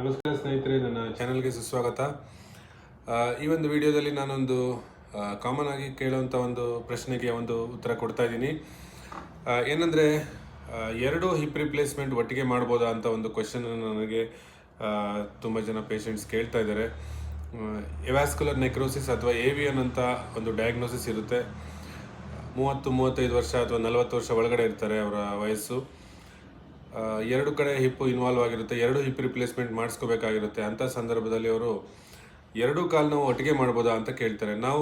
ನಮಸ್ಕಾರ ಸ್ನೇಹಿತರೆ, ನನ್ನ ಚಾನಲ್ಗೆ ಸುಸ್ವಾಗತ. ಈ ಒಂದು ವಿಡಿಯೋದಲ್ಲಿ ನಾನೊಂದು ಕಾಮನ್ ಆಗಿ ಕೇಳುವಂಥ ಒಂದು ಪ್ರಶ್ನೆಗೆ ಒಂದು ಉತ್ತರ ಕೊಡ್ತಾ ಇದ್ದೀನಿ. ಏನಂದರೆ ಎರಡು ಹಿಪ್ ರಿಪ್ಲೇಸ್ಮೆಂಟ್ ಒಟ್ಟಿಗೆ ಮಾಡ್ಬೋದಾ ಅಂತ ಒಂದು ಕ್ವಶನ್ ನನಗೆ ತುಂಬ ಜನ ಪೇಷಂಟ್ಸ್ ಕೇಳ್ತಾ ಇದ್ದಾರೆ. ಎವ್ಯಾಸ್ಕುಲರ್ ನೆಕ್ರೋಸಿಸ್ ಅಥವಾ ಏವಿಯನ್ ಅಂತ ಒಂದು ಡಯಾಗ್ನೋಸಿಸ್ ಇರುತ್ತೆ. ಮೂವತ್ತು, ಮೂವತ್ತೈದು ವರ್ಷ ಅಥವಾ ನಲವತ್ತು ವರ್ಷ ಒಳಗಡೆ ಇರ್ತಾರೆ ಅವರ ವಯಸ್ಸು. ಎರಡು ಕಡೆ ಹಿಪ್ ಇನ್ವಾಲ್ವ್ ಆಗಿರುತ್ತೆ, ಎರಡು ಹಿಪ್ ರಿಪ್ಲೇಸ್ಮೆಂಟ್ ಮಾಡಿಸ್ಕೋಬೇಕಾಗಿರುತ್ತೆ. ಅಂಥ ಸಂದರ್ಭದಲ್ಲಿ ಅವರು, ಎರಡೂ ಕಾಲು ನಾವು ಒಟ್ಟಿಗೆ ಮಾಡ್ಬೋದಾ ಅಂತ ಕೇಳ್ತಾರೆ. ನಾವು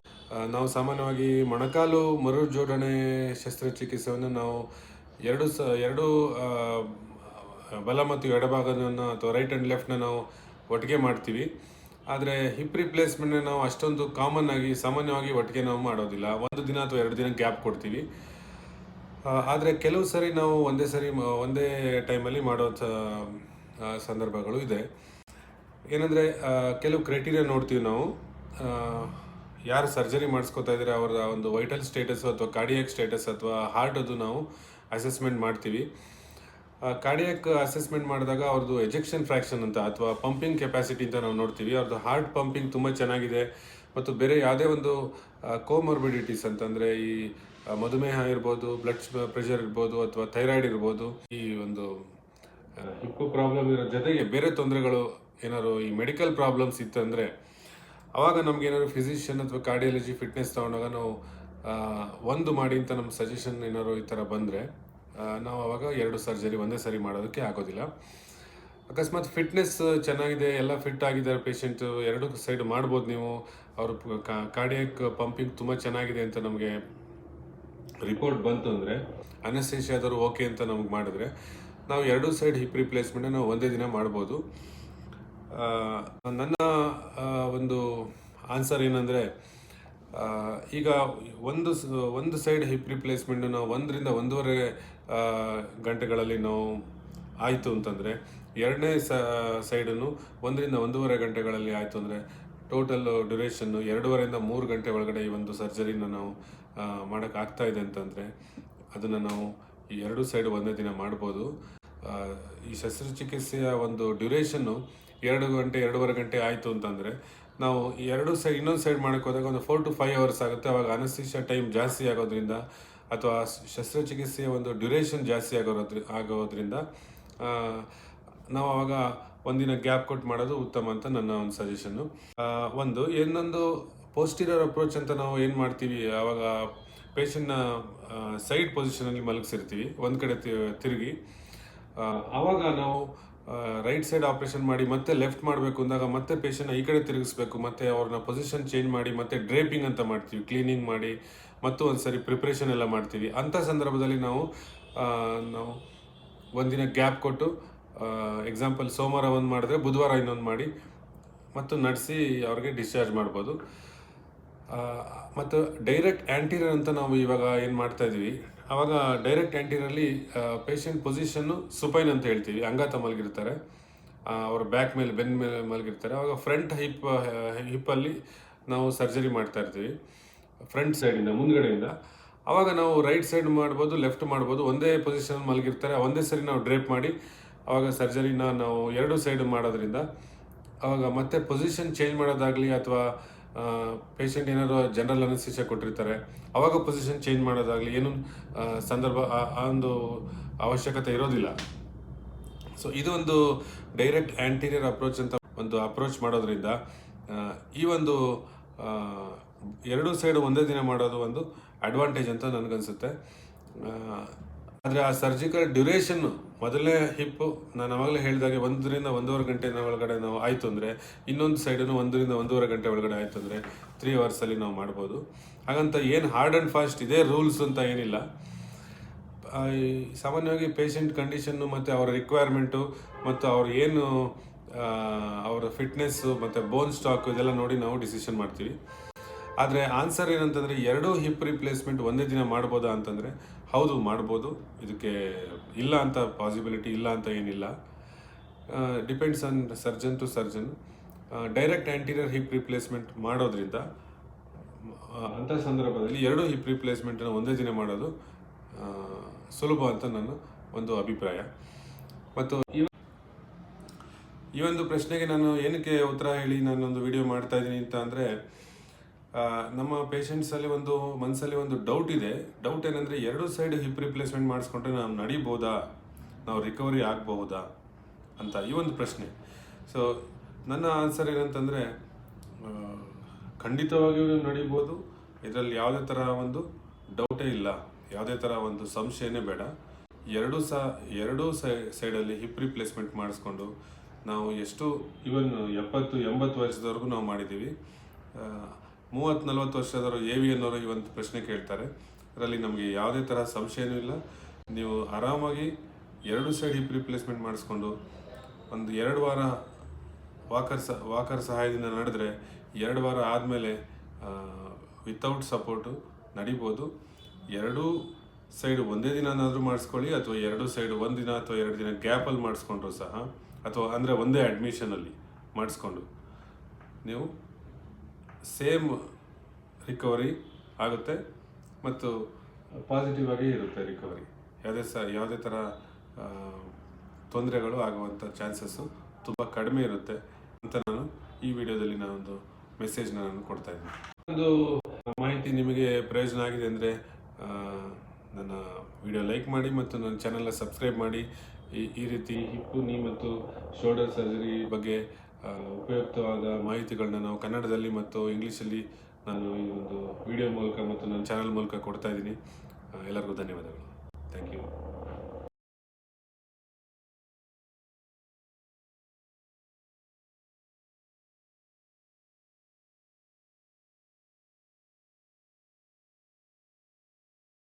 ನಾವು ಸಾಮಾನ್ಯವಾಗಿ ಮೊಣಕಾಲು ಮರು ಜೋಡಣೆ ಶಸ್ತ್ರಚಿಕಿತ್ಸೆಯನ್ನು ನಾವು ಎರಡು ಸ, ಎರಡು ಬಲ ಮತ್ತು ಎಡಭಾಗವನ್ನು ಅಥವಾ ರೈಟ್ ಆ್ಯಂಡ್ ಲೆಫ್ಟ್ನ ನಾವು ಒಟ್ಟಿಗೆ ಮಾಡ್ತೀವಿ. ಆದರೆ ಹಿಪ್ ರಿಪ್ಲೇಸ್ಮೆಂಟ್ನ ನಾವು ಅಷ್ಟೊಂದು ಕಾಮನ್ ಆಗಿ, ಸಾಮಾನ್ಯವಾಗಿ ಒಟ್ಟಿಗೆ ನಾವು ಮಾಡೋದಿಲ್ಲ. ಒಂದು ದಿನ ಅಥವಾ ಎರಡು ದಿನ ಗ್ಯಾಪ್ ಕೊಡ್ತೀವಿ. ಆದರೆ ಕೆಲವು ಸರಿ ನಾವು ಒಂದೇ ಸರಿ ಒಂದೇ ಟೈಮಲ್ಲಿ ಮಾಡೋ ಸಂದರ್ಭಗಳು ಇದೆ. ಏನಂದರೆ ಕೆಲವು ಕ್ರೈಟೀರಿಯಾ ನೋಡ್ತೀವಿ ನಾವು. ಯಾರು ಸರ್ಜರಿ ಮಾಡಿಸ್ಕೊತಾ ಇದ್ದಾರೆ, ಅವರ ಒಂದು ವೈಟಲ್ ಸ್ಟೇಟಸ್ ಅಥವಾ ಕಾರ್ಡಿಯಾಕ್ ಸ್ಟೇಟಸ್ ಅಥವಾ ಹಾರ್ಟ್ ಅದು ನಾವು ಅಸೆಸ್ಮೆಂಟ್ ಮಾಡ್ತೀವಿ. ಕಾರ್ಡಿಯಾಕ್ ಅಸೆಸ್ಮೆಂಟ್ ಮಾಡಿದಾಗ ಅವ್ರದ್ದು ಎಜೆಕ್ಷನ್ ಫ್ರ್ಯಾಕ್ಷನ್ ಅಂತ ಅಥವಾ ಪಂಪಿಂಗ್ ಕೆಪಾಸಿಟಿ ಅಂತ ನಾವು ನೋಡ್ತೀವಿ. ಅವ್ರದ್ದು ಹಾರ್ಟ್ ಪಂಪಿಂಗ್ ತುಂಬ ಚೆನ್ನಾಗಿದೆ. ಮತ್ತು ಬೇರೆ ಯಾವುದೇ ಒಂದು ಕೋಮರ್ಬಿಡಿಟೀಸ್ ಅಂತಂದರೆ ಈ ಮಧುಮೇಹ ಇರ್ಬೋದು ಬ್ಲಡ್ ಪ್ರೆಷರ್ ಇರ್ಬೋದು ಅಥವಾ ಥೈರಾಯ್ಡ್ ಇರ್ಬೋದು, ಈ ಒಂದು ಹಿಪ್ಪು ಪ್ರಾಬ್ಲಮ್ ಇರೋ ಜೊತೆಗೆ ಬೇರೆ ತೊಂದರೆಗಳು ಏನಾದ್ರು ಈ ಮೆಡಿಕಲ್ ಪ್ರಾಬ್ಲಮ್ಸ್ ಇತ್ತಂದರೆ, ಅವಾಗ ನಮ್ಗೆ ಏನಾದ್ರು ಫಿಸಿಷಿಯನ್ ಅಥವಾ ಕಾರ್ಡಿಯಾಲಜಿ ಫಿಟ್ನೆಸ್ ತಗೊಂಡಾಗ ನಾವು ಒಂದು ಮಾಡಿ ಅಂತ ನಮ್ಮ ಸಜೆಷನ್ ಏನಾದ್ರು ಈ ಥರ ಬಂದರೆ ನಾವು ಅವಾಗ ಎರಡು ಸರ್ಜರಿ ಒಂದೇ ಸರಿ ಮಾಡೋದಕ್ಕೆ ಆಗೋದಿಲ್ಲ. ಅಕಸ್ಮಾತ್ ಫಿಟ್ನೆಸ್ ಚೆನ್ನಾಗಿದೆ, ಎಲ್ಲ ಫಿಟ್ ಆಗಿದ್ದಾರೆ ಪೇಷಂಟ್ ಎರಡು ಸೈಡ್ ಮಾಡ್ಬೋದು ನೀವು, ಅವರು ಕಾರ್ಡಿಯಕ್ ಪಂಪಿಂಗ್ ತುಂಬ ಚೆನ್ನಾಗಿದೆ ಅಂತ ನಮಗೆ ರಿಪೋರ್ಟ್ ಬಂತು ಅಂದರೆ ಅನಸ್ತೇಷಿಯಾದವರು ಓಕೆ ಅಂತ ನಮಗೆ ಮಾಡಿದ್ರೆ, ನಾವು ಎರಡೂ ಸೈಡ್ ಹಿಪ್ ರಿಪ್ಲೇಸ್ಮೆಂಟ್ ನಾವು ಒಂದೇ ದಿನ ಮಾಡ್ಬೋದು. ನನ್ನ ಒಂದು ಆನ್ಸರ್ ಏನಂದರೆ ಈಗ ಒಂದು ಒಂದು ಸೈಡ್ ಹಿಪ್ ರಿಪ್ಲೇಸ್ಮೆಂಟ್ ನಾವು ಒಂದರಿಂದ ಒಂದೂವರೆ ಗಂಟೆಗಳಲ್ಲಿ ನಾವು ಆಯಿತು ಅಂತಂದರೆ, ಎರಡನೇ ಸೈಡನ್ನು ಒಂದರಿಂದ ಒಂದೂವರೆ ಗಂಟೆಗಳಲ್ಲಿ ಆಯಿತು ಅಂದರೆ ಟೋಟಲ್ ಡ್ಯುರೇಷನ್ನು ಎರಡೂವರೆಯಿಂದ ಮೂರು ಗಂಟೆ ಒಳಗಡೆ ಈ ಒಂದು ಸರ್ಜರಿನ ನಾವು ಮಾಡೋಕ್ಕೆ ಆಗ್ತಾ ಇದೆ ಅಂತಂದರೆ, ಅದನ್ನು ನಾವು ಎರಡು ಸೈಡ್ ಒಂದೇ ದಿನ ಮಾಡ್ಬೋದು. ಈ ಶಸ್ತ್ರಚಿಕಿತ್ಸೆಯ ಒಂದು ಡ್ಯುರೇಷನ್ನು ಎರಡು ಗಂಟೆ, ಎರಡೂವರೆ ಗಂಟೆ ಆಯಿತು ಅಂತಂದರೆ, ನಾವು ಎರಡು ಸೈಡ್, ಇನ್ನೊಂದು ಸೈಡ್ ಮಾಡೋಕ್ಕೆ ಹೋದಾಗ ಒಂದು ಫೋರ್ ಟು ಫೈವ್ ಅವರ್ಸ್ ಆಗುತ್ತೆ. ಅವಾಗ ಅನಸ್ತಿಷ ಟೈಮ್ ಜಾಸ್ತಿ ಆಗೋದ್ರಿಂದ ಅಥವಾ ಶಸ್ತ್ರಚಿಕಿತ್ಸೆಯ ಒಂದು ಡ್ಯುರೇಷನ್ ಜಾಸ್ತಿ ಆಗೋದ್ರಿ, ಆಗೋದ್ರಿಂದ ನಾವು ಅವಾಗ ಒಂದಿನ ಗ್ಯಾಪ್ ಕೊಟ್ಟು ಮಾಡೋದು ಉತ್ತಮ ಅಂತ ನನ್ನ ಒಂದು ಸಜೆಷನ್ನು ಒಂದು, ಇನ್ನೊಂದು ಪೋಸ್ಟಿರರ್ ಅಪ್ರೋಚ್ ಅಂತ ನಾವು ಏನು ಮಾಡ್ತೀವಿ? ಆವಾಗ ಪೇಷಂಟ್ನ ಸೈಡ್ ಪೊಸಿಷನಲ್ಲಿ ಮಲಗಿಸಿರ್ತೀವಿ, ಒಂದು ಕಡೆ ತಿರುಗಿ. ಆವಾಗ ನಾವು ರೈಟ್ ಸೈಡ್ ಆಪರೇಷನ್ ಮಾಡಿ ಮತ್ತೆ ಲೆಫ್ಟ್ ಮಾಡಬೇಕು ಅಂದಾಗ ಮತ್ತೆ ಪೇಷಂಟ್ನ ಈ ಕಡೆ ತಿರುಗಿಸ್ಬೇಕು, ಮತ್ತೆ ಅವ್ರನ್ನ ಪೊಸಿಷನ್ ಚೇಂಜ್ ಮಾಡಿ, ಮತ್ತೆ ಡ್ರೇಪಿಂಗ್ ಅಂತ ಮಾಡ್ತೀವಿ ಕ್ಲೀನಿಂಗ್ ಮಾಡಿ, ಮತ್ತು ಒಂದು ಸರಿ ಪ್ರಿಪ್ರೇಷನ್ ಎಲ್ಲ ಮಾಡ್ತೀವಿ. ಅಂಥ ಸಂದರ್ಭದಲ್ಲಿ ನಾವು ನಾವು ಒಂದಿನ ಗ್ಯಾಪ್ ಕೊಟ್ಟು ಎಕ್ಸಾಂಪಲ್ ಸೋಮವಾರ ಒಂದು ಮಾಡಿದ್ರೆ ಬುಧವಾರ ಇನ್ನೊಂದು ಮಾಡಿ ಮತ್ತು ನಡೆಸಿ ಅವ್ರಿಗೆ ಡಿಸ್ಚಾರ್ಜ್ ಮಾಡ್ಬೋದು. ಮತ್ತು ಡೈರೆಕ್ಟ್ ಆ್ಯಂಟೀರಿಯರ್ ಅಂತ ನಾವು ಇವಾಗ ಏನು ಮಾಡ್ತಾ ಇದ್ವಿ ಆವಾಗ direct anteriorly patient position supine ಅಂತ ಹೇಳ್ತೀವಿ, ಅಂಗಾತ ಮಲಗಿರ್ತಾರೆ. ಅವ್ರ ಬ್ಯಾಕ್ ಮೇಲೆ, ಬೆನ್ ಮೇಲೆ ಮಲಗಿರ್ತಾರೆ. ಆವಾಗ ಫ್ರಂಟ್ ಹಿಪ್ ಹಿಪ್ಪಲ್ಲಿ ನಾವು ಸರ್ಜರಿ ಮಾಡ್ತಾ ಇರ್ತೀವಿ ಫ್ರಂಟ್ ಸೈಡಿಂದ ಮುಂದ್ಗಡೆಯಿಂದ. ಆವಾಗ ನಾವು ರೈಟ್ ಸೈಡ್ ಮಾಡ್ಬೋದು ಲೆಫ್ಟ್ ಮಾಡ್ಬೋದು, ಒಂದೇ ಪೊಸಿಷನ್ ಮಲಗಿರ್ತಾರೆ, ಒಂದೇ ಸರಿ ನಾವು ಡ್ರೇಪ್ ಮಾಡಿ ಅವಾಗ ಸರ್ಜರಿನ ನಾವು ಎರಡು ಸೈಡ್ ಮಾಡೋದ್ರಿಂದ ಆವಾಗ ಮತ್ತೆ ಪೊಸಿಷನ್ ಚೇಂಜ್ ಮಾಡೋದಾಗಲಿ ಅಥವಾ ಪೇಷಂಟ್ ಏನಾದ್ರು ಜನರಲ್ ಅನಸ್ತಿಷ ಕೊಟ್ಟಿರ್ತಾರೆ, ಅವಾಗ ಪೊಸಿಷನ್ ಚೇಂಜ್ ಮಾಡೋದಾಗಲಿ ಏನು ಸಂದರ್ಭ, ಆ ಒಂದು ಅವಶ್ಯಕತೆ ಇರೋದಿಲ್ಲ. ಸೊ ಒಂದು ಡೈರೆಕ್ಟ್ ಆ್ಯಂಟೀರಿಯರ್ ಅಪ್ರೋಚ್ ಅಂತ ಒಂದು ಅಪ್ರೋಚ್ ಮಾಡೋದ್ರಿಂದ ಈ ಒಂದು ಎರಡೂ ಸೈಡ್ ಒಂದೇ ದಿನ ಮಾಡೋದು ಒಂದು ಅಡ್ವಾಂಟೇಜ್ ಅಂತ ನನಗನ್ಸುತ್ತೆ. ಆದರೆ ಆ ಸರ್ಜಿಕಲ್ ಡ್ಯುರೇಷನ್ ಮೊದಲನೇ ಹಿಪ್ಪು ನಾನು ಅವಾಗಲೇ ಹೇಳಿದಾಗೆ ಒಂದರಿಂದ ಒಂದೂವರೆ ಗಂಟೆ ಒಳಗಡೆ ನಾವು ಆಯಿತು ಅಂದರೆ ಇನ್ನೊಂದು ಸೈಡನ್ನು ಒಂದರಿಂದ ಒಂದೂವರೆ ಗಂಟೆ ಒಳಗಡೆ ಆಯಿತು ಅಂದರೆ ತ್ರೀ ಅವರ್ಸಲ್ಲಿ ನಾವು ಮಾಡ್ಬೋದು. ಹಾಗಂತ ಏನು ಹಾರ್ಡ್ ಆ್ಯಂಡ್ ಫಾಸ್ಟ್ ಇದೇ ರೂಲ್ಸ್ ಅಂತ ಏನಿಲ್ಲ. ಸಾಮಾನ್ಯವಾಗಿ ಪೇಷಂಟ್ ಕಂಡೀಷನ್ನು ಮತ್ತು ಅವರ ರಿಕ್ವೈರ್ಮೆಂಟು ಮತ್ತು ಅವ್ರು ಏನು ಅವರ ಫಿಟ್ನೆಸ್ಸು ಮತ್ತು ಬೋನ್ ಸ್ಟಾಕ್ ಇದೆಲ್ಲ ನೋಡಿ ನಾವು ಡಿಸಿಷನ್ ಮಾಡ್ತೀವಿ. ಆದರೆ ಆನ್ಸರ್ ಏನಂತಂದರೆ ಎರಡೂ ಹಿಪ್ ರಿಪ್ಲೇಸ್ಮೆಂಟ್ ಒಂದೇ ದಿನ ಮಾಡ್ಬೋದಾ ಅಂತಂದರೆ ಹೌದು, ಮಾಡ್ಬೋದು. ಇದಕ್ಕೆ ಇಲ್ಲ ಅಂತ ಪಾಸಿಬಿಲಿಟಿ ಇಲ್ಲ ಅಂತ ಏನಿಲ್ಲ. Depends on surgeon to surgeon direct anterior hip replacement ಮಾಡೋದ್ರಿಂದ ಅಂಥ ಸಂದರ್ಭದಲ್ಲಿ ಎರಡೂ ಹಿಪ್ ರಿಪ್ಲೇಸ್ಮೆಂಟನ್ನು ಒಂದೇ ದಿನ ಮಾಡೋದು ಸುಲಭ ಅಂತ ನನ್ನ ಒಂದು ಅಭಿಪ್ರಾಯ. ಮತ್ತು ಈ ಒಂದು ಪ್ರಶ್ನೆಗೆ ನಾನು ಏನಕ್ಕೆ ಉತ್ತರ ಹೇಳಿ ನಾನೊಂದು ವಿಡಿಯೋ ಮಾಡ್ತಾ ಇದ್ದೀನಿ ಅಂತ ಅಂದರೆ ನಮ್ಮ ಪೇಷಂಟ್ಸಲ್ಲಿ ಒಂದು ಮನಸ್ಸಲ್ಲಿ ಒಂದು ಡೌಟ್ ಇದೆ. ಡೌಟ್ ಏನಂದರೆ ಎರಡು ಸೈಡ್ ಹಿಪ್ ರಿಪ್ಲೇಸ್ಮೆಂಟ್ ಮಾಡಿಸ್ಕೊಂಡ್ರೆ ನಾವು ನಡಿಬೋದಾ? ನಾವು ರಿಕವರಿ ಆಗಬಹುದಾ? ಅಂತ ಈ ಒಂದು ಪ್ರಶ್ನೆ. ಸೊ ನನ್ನ ಆನ್ಸರ್ ಏನಂತಂದರೆ ಖಂಡಿತವಾಗಿಯೂ ನಡಿಬೋದು. ಇದರಲ್ಲಿ ಯಾವುದೇ ಥರ ಒಂದು ಡೌಟೇ ಇಲ್ಲ. ಯಾವುದೇ ಥರ ಒಂದು ಸಂಶಯನೇ ಬೇಡ. ಎರಡು ಸಹ ಎರಡೂ ಸೈ ಸೈಡಲ್ಲಿ ಹಿಪ್ ರಿಪ್ಲೇಸ್ಮೆಂಟ್ ಮಾಡಿಸ್ಕೊಂಡು ನಾವು ಎಷ್ಟು ಇವನ್ ಎಪ್ಪತ್ತು, ಎಂಬತ್ತು ವರ್ಷದವರೆಗೂ ನಾವು ಮಾಡಿದ್ದೀವಿ. ಮೂವತ್ತು ನಲ್ವತ್ತು ವರ್ಷದವರು ಎ ವಿ ಅನ್ನೋರು ಈ ಒಂದು ಪ್ರಶ್ನೆ ಕೇಳ್ತಾರೆ. ಅದರಲ್ಲಿ ನಮಗೆ ಯಾವುದೇ ಥರ ಸಂಶಯನೂ ಇಲ್ಲ. ನೀವು ಆರಾಮಾಗಿ ಎರಡು ಸೈಡ್ ಹಿಪ್ ರಿಪ್ಲೇಸ್ಮೆಂಟ್ ಮಾಡಿಸ್ಕೊಂಡು ಒಂದು ಎರಡು ವಾರ ವಾಕರ್ ಸಹ ವಾಕರ್ ಸಹಾಯದಿಂದ ನಡೆದ್ರೆ ಎರಡು ವಾರ ಆದಮೇಲೆ ವಿತೌಟ್ ಸಪೋರ್ಟು ನಡಿಬೋದು. ಎರಡೂ ಸೈಡ್ ಒಂದೇ ದಿನನಾದರೂ ಮಾಡಿಸ್ಕೊಳ್ಳಿ, ಅಥವಾ ಎರಡು ಸೈಡ್ ಒಂದು ದಿನ ಅಥವಾ ಎರಡು ದಿನ ಗ್ಯಾಪಲ್ಲಿ ಮಾಡಿಸ್ಕೊಂಡ್ರು ಸಹ, ಅಥವಾ ಅಂದರೆ ಒಂದೇ ಅಡ್ಮಿಷನಲ್ಲಿ ಮಾಡಿಸ್ಕೊಂಡು. ನೀವು ಸೇಮ್ ರಿಕವರಿ ಆಗುತ್ತೆ ಮತ್ತು ಪಾಸಿಟಿವ್ ಆಗಿ ಇರುತ್ತೆ ರಿಕವರಿ. ಯಾವುದೇ ಸ, ಯಾವುದೇ ಥರ ತೊಂದರೆಗಳು ಆಗುವಂಥ ಚಾನ್ಸಸ್ಸು ತುಂಬ ಕಡಿಮೆ ಇರುತ್ತೆ ಅಂತ ನಾನು ಈ ವಿಡಿಯೋದಲ್ಲಿ ನಾನೊಂದು ಮೆಸೇಜ್ನ ನಾನು ಕೊಡ್ತಾ ಇದ್ದೀನಿ. ಒಂದು ಮಾಹಿತಿ ನಿಮಗೆ ಪ್ರಯೋಜನ ಆಗಿದೆ ಅಂದರೆ ನನ್ನ ವಿಡಿಯೋ ಲೈಕ್ ಮಾಡಿ ಮತ್ತು ನನ್ನ ಚಾನಲ್ನ ಸಬ್ಸ್ಕ್ರೈಬ್ ಮಾಡಿ. ಈ ಈ ರೀತಿ ಹಿಪ್ಪು, ನೀ ಮತ್ತು ಶೋಲ್ಡರ್ ಸರ್ಜರಿ ಬಗ್ಗೆ ಉಪಯುಕ್ತವಾದ ಮಾಹಿತಿಗಳನ್ನ ನಾವು ಕನ್ನಡದಲ್ಲಿ ಮತ್ತು ಇಂಗ್ಲೀಷಲ್ಲಿ ನಾನು ಈ ಒಂದು ವಿಡಿಯೋ ಮೂಲಕ ಮತ್ತು ನನ್ನ ಚಾನಲ್ ಮೂಲಕ ಕೊಡ್ತಾ ಇದ್ದೀನಿ. ಎಲ್ಲರಿಗೂ ಧನ್ಯವಾದಗಳು. Thank you